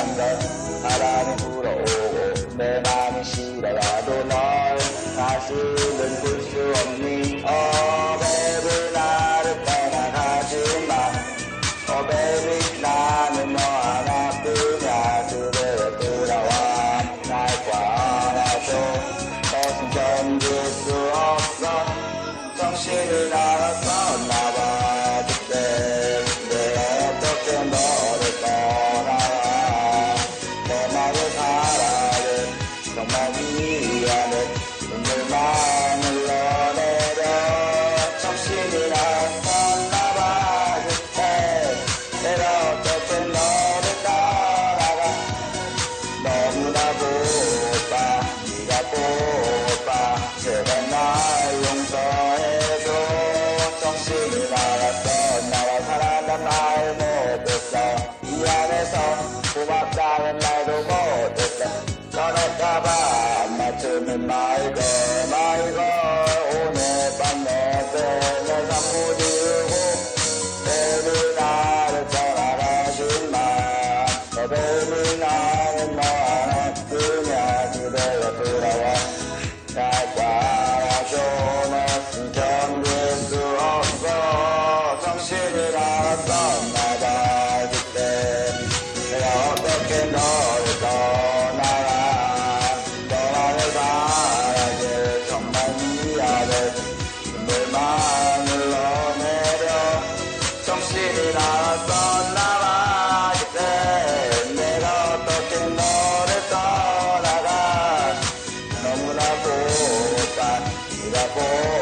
한번 바람이 불어오고 내 마음이 시려가도 널 다시는 볼 수 없니 어베이 나를 떠나가지 마 어베이 나는 너 하나뿐이야 그래 왜 돌아와 날과 안아줘 더신 견딜 수 없어 정신을 알았어 in my God. Oh.